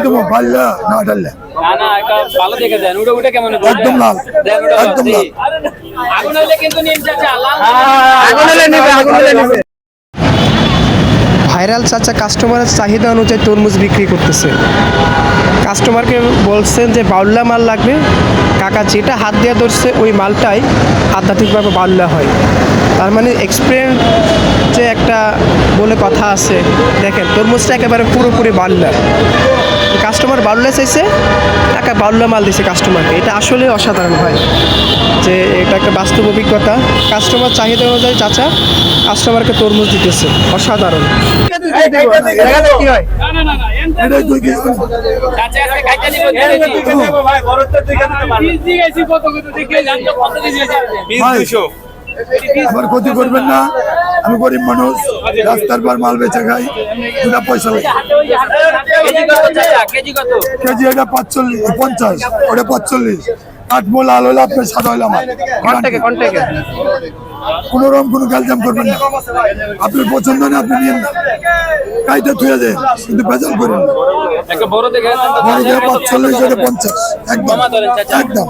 একদম পাল্লা না ডাল্লা না না একটা ভালো দেখে দেন। ওটা ওটা কেমন একদম লাল। একদম লাল। আগুন হলে কিন্তু নিন চাচা লাল আগুন হলে নেবে আগুন হলে নেবে। ভাইরাল চাচা কাস্টমারের চাহিদা অনুযায়ী তরমুজ বিক্রি করতেছে। কাস্টমারকে বলছেন যে বাউল্লা মাল লাগবে। কাকা যেটা হাত দিয়ে ধরছে ওই মালটাই আধ্যাত্মিকভাবে বাউল্লা হয়। তার মানে এক্সপিরিয়েন্স যে একটা বলে কথা আছে দেখেন তরমুজটা একেবারে পুরোপুরি বাউল্লা কাস্টমার বাউল্লা চাইছে টাকা বাউল্লা মাল দিছে কাস্টমারকে এটা আসলে অসাধারণ হয় যে এটা একটা বাস্তব অভিজ্ঞতা। কাস্টমার চাহিদা অনুযায়ী চাচা কাস্টমারকে তরমুজ দিতেছে। অসাধারণ। হয় ক্ষতি করবেন না। আমি গরিব মানুষ রাস্তার পর মাল বেচে খাই দুটা পয়সা লাগে। কেজি এটা পাঁচচল্লিশ পঞ্চাশ ওটা পাঁচচল্লিশ। আটমো লাল হলে আপনার সাদা হলে আমার। কোনো রকম কোনো গ্যালজাম করবেন না। আপনার পছন্দ না আপনি নিয়েন না। কাইটা থুয়ে দেন কিন্তু বেজাল করেন বড় দেখে পাঁচচল্লিশ পঞ্চাশ। একদম একদম।